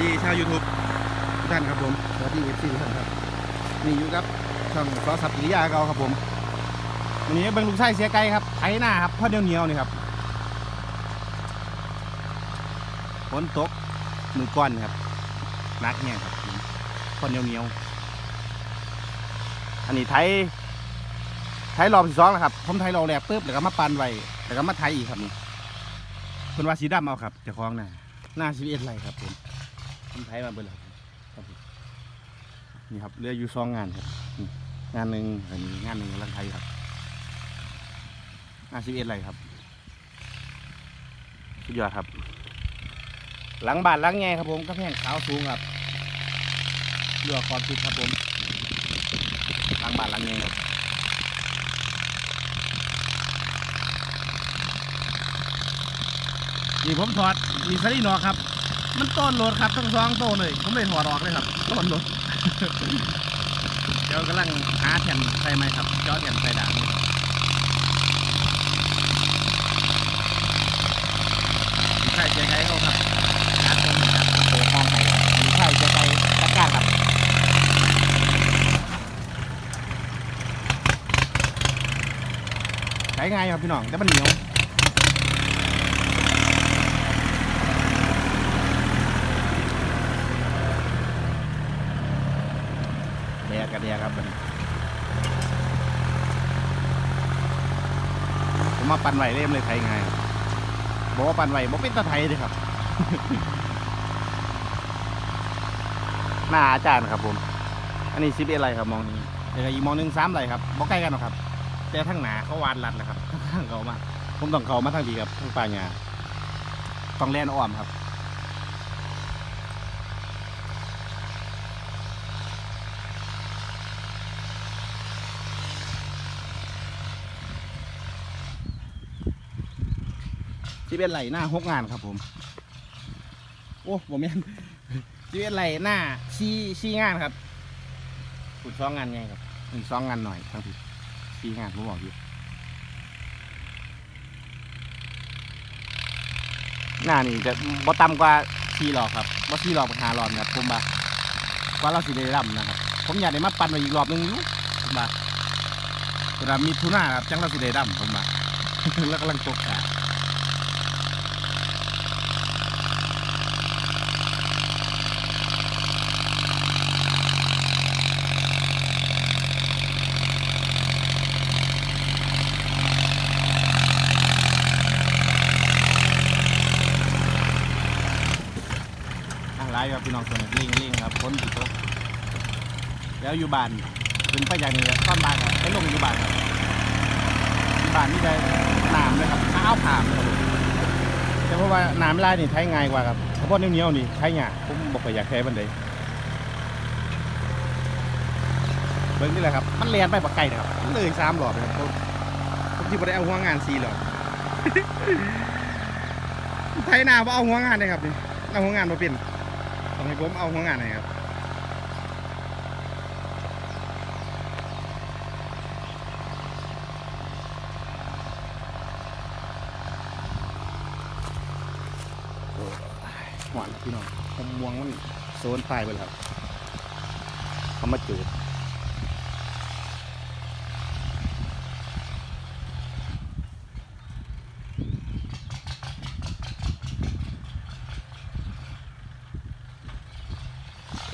ดีชาว YouTube ทุกท่านครับผมสวัสดีเอฟซีทุกท่านครับนี่อยู่กับช่องซอสับกิริยาเก่าครับผมวันนี้เบิ่งลูกไส้เสียไก่ครับไถหน้าครับพ่อเดียวเหนียวนี่ครับฝนตกมือก้อนครับหนักเนี่ยครับพ่อเดียวเหนียวอันนี้ไถไถรอบที่สองแล้วครับผมไถรอบแรกปุ๊บแล้วก็มาปันไว้แล้วก็มาไถอีกครับนี่คนว่าสีดำเอาครับเจะคล้าของหน้าหน้าชีวิตไรครับผม ผมไถมาเบิ่งแล้วครับผมนี่ครับเหลืออยู่สองงานครับ งานหนึ่งอันนี้งานหนึ่งกำลังไถครับหน้าชีวิตไรครับสุดยอดครับ หลังบานหลังแง่ครับผมกระแพงขาวสูงครับเรือคอนติดครับผมหลังบานหลังแง่ครับนี่ผมถอดมีสลีนอครับ มันต้นโหลดครับทั้งสองโต้นเลยผมเลยถอดออกเลยครับต้นโหลดเดี๋ยวกำลังหาแผ่นใส่ไหมครับเจาะแผ่นใส่ด่างนี่ใช่เจ๊ไก่เขาครับอัดตรงนี้ครับโอ้ห้องไห้มีใช่เจ๊ไก่จัดการครับใช้ง่ายครับพี่น้องแต่มันเหนียว กันแดกครับผมมาปั่นไหวเล่มเลยไทยไงบอกว่าปั่นไหวบอกเป็นตะไทยเลยครับหน้าอาจารย์ครับผม อันนี้สิบเอ็ดไรครับมองนี้แต่อีกมองหนึ่งสามไรครับบอกใกล้กันหรอครับ แต่ทั้งหนาเขาวานรัดนะครับข้างเขามา ผมต้องเขามาทางดีครับทางป่าหญ้าต้องแล่นอ้อมครับ ที่เป็นไหลหน้าหกงานครับผม โอ้ผมยังที่เป็นไหลหน้าชี้ชี้งานครับคุณสองงานไงครับหนึ่งสองงานหน่อยทั้งทีชี้งานผมบอกอยู่หน้านี่จะบ่ต่ำกว่าสี่หลอกครับบ่สี่หลอกเป็นหาหลอกครับผมบ่าว่าเราสิได้ร่ำนะครับ ผมอยากได้มาปั่นไปอีกรอบหนึงอยู่ผมบ่าเวลามีทุน่าครับจังเราสิได้ร่ำผมบ่าแล้วกำลังตกกา ทางร้าย ครับพี่น้องส่วนลิงลิงครับพ้นอยู่ตกแล้วอยู่บ้านขึ้นไปจากนี้ครับต้อนบ้านครับไปลงอยู่บ้านครับอยู่บ้านนี่ได้น้ำเลยครับข้าวผ่ามเลยครับแต่เพราะว่าน้ำลายนี่ใช้ง่ายกว่าครับเฉพาะเหนียวๆนี่ใช้ยากผมบอกไปอยากแค่บันไดเบิ่งนี่แหละครับมันเลียนไปบักไก่นะครับเลยสามหลอดเลยครับผมที่บ่ได้เอาหัวงานสี่หลอดไทยนาว่าเอาหัวงานเลยครับนี่เอาหัวงานมาเป็น ต้องให้ผมเอาหัวงานไหนครับหวานพี่น้องผมม่วงมันโซนตายไปแล้วครับเขามาจูด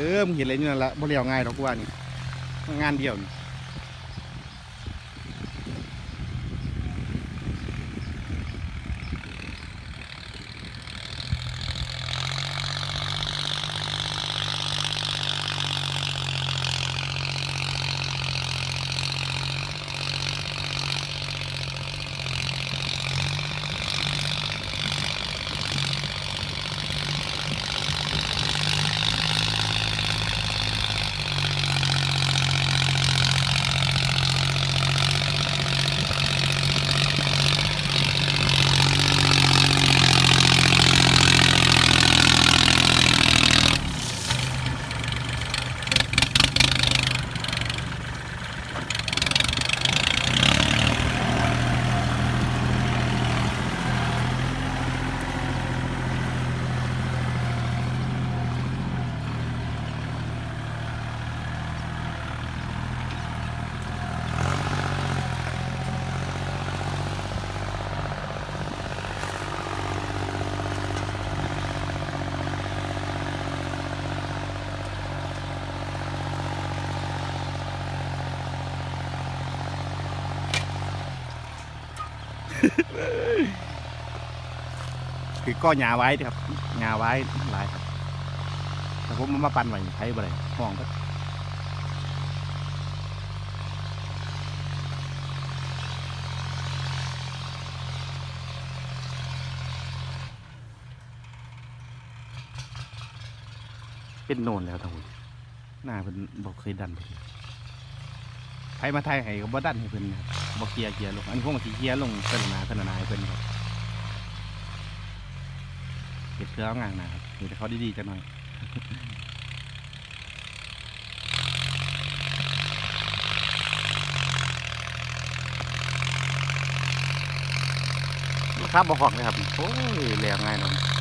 ออมึงเห็นอะไรนี่นั่นละบ่เลี้ยวง่ายหรอกกูว่านี่งานเดียวนี่ คือก็หยาไว้ด้อครับหยาไว้หลายครับแต่ผมเอามาปั่นไว้ไทยบ่ได้ห้องก็เป็นโนนแล้วทั้งหมดหน้าเพิ่นบอกเคยดันเพิ่น ไผมาไทยให้ก็บ่ดันให้เพิ่นครับบ่เคลียร์เคลียร์ลงอันนี้คงสิเคลียร์ลงเสนนาเสนนาให้เพิ่นครับเก็บเครื่องงานนะครับมีแต่เขาดีๆจังหน่อยครับบอกของเลยครับ โอ้ยแรงง่ายเนาะ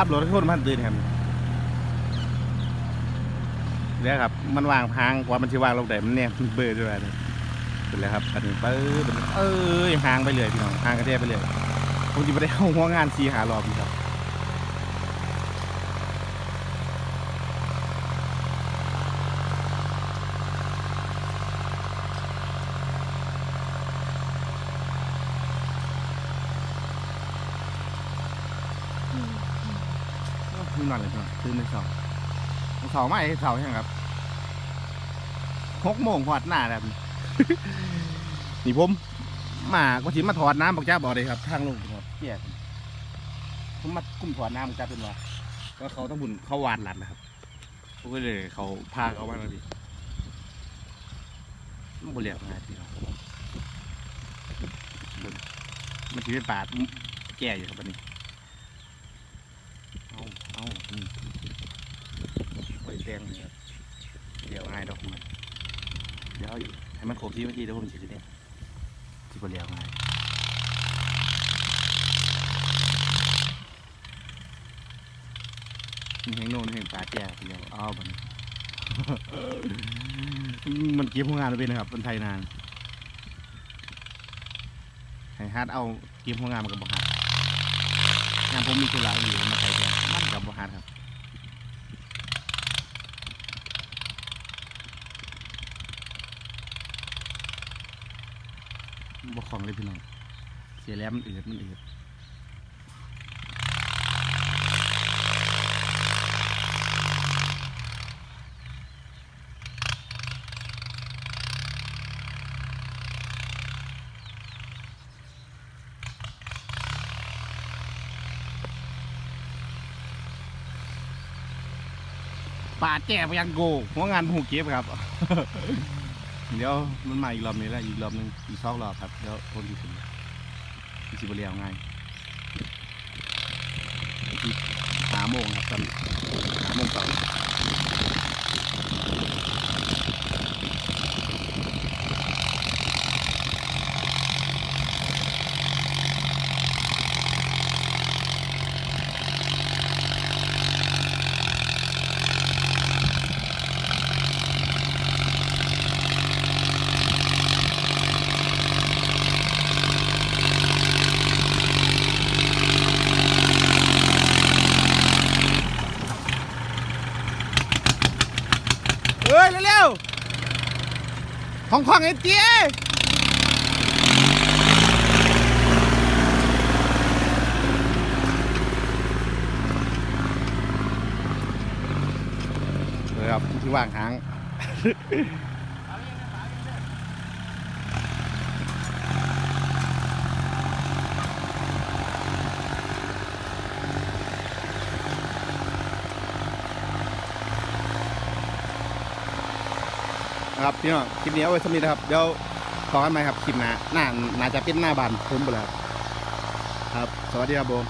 ครับรถทุนมันตื่นครับเดี๋ยครับ มันวางพางกว่ามันจะวางลงแต่มันเนี่ยเบอร์ด้วยนะเป็นแล้วครับอันนี้ปื้อเป็นเอ้ยห่างไปเลยพี่น้องห่างกระเทียไปเลยผมจะไม่ได้เข้าหัวงานซีหารอบนี่ครับ นอนเลยพี่น้องตื่นในสองสองไม่เสาใช่ไหมครับหกโมงหอดหน้าแล้วนี่ผมมาก็ถิมาถอดน้ำบอกจ้าบอกเลยครับ ทางลงครับเกี่ยผมมากุ้มถอดน้ำบอกจ้าเป็นว่าก็เขาต้องบุญเขาวานหลัดนะครับผมก็เลยเขาพาเขามาแล้วดิมันบ่เรียกง่ายทีเนามันถือเป็นป่าแก่อยู่ครับวันนี้เอาเอาอืมปล่อยแดงเลยครับเดี๋ยวง่ายดอกมันเดี๋ยวให้มันครบที่เมื่อกี้เดี๋ยวผมจะเนี่ยที่บริเวณไงมีแห่งโน่นแห่งปลาแก่เดียวอ้าวมันมันเก็บพวกงานไปนะครับคนไทยนานให้ฮัดเอาเก็บพวกงานมันกับบฮัดงานผมมีธุระอยู่มาไทยแทนมันกับบฮัดครับ บกของเลยพี่น้อง เสียแล้วมันอืดมันอืดปาแก่ไปยังโกหัวงานผูเก็บครับ เดี๋ยวมันมาอีกรอบนี้แหละอีกรอบนึงอีกสองรอบครับเดี๋ยวคนที่ถึงที่สิบเรียวไงที่หาโมงครับตอนหาโมงต่อ ของของไอ้เจี๊ยเลยครับที่ว่างหาง ครับพี่น้องคลิปนี้เอาไว้สำหรับนี้นะครับเดี๋ยวขอกันไหมครับคลิปหน้าหน้าน่าจะเป็นหน้าบานผมไปแล้วครับ สวัสดีครับผม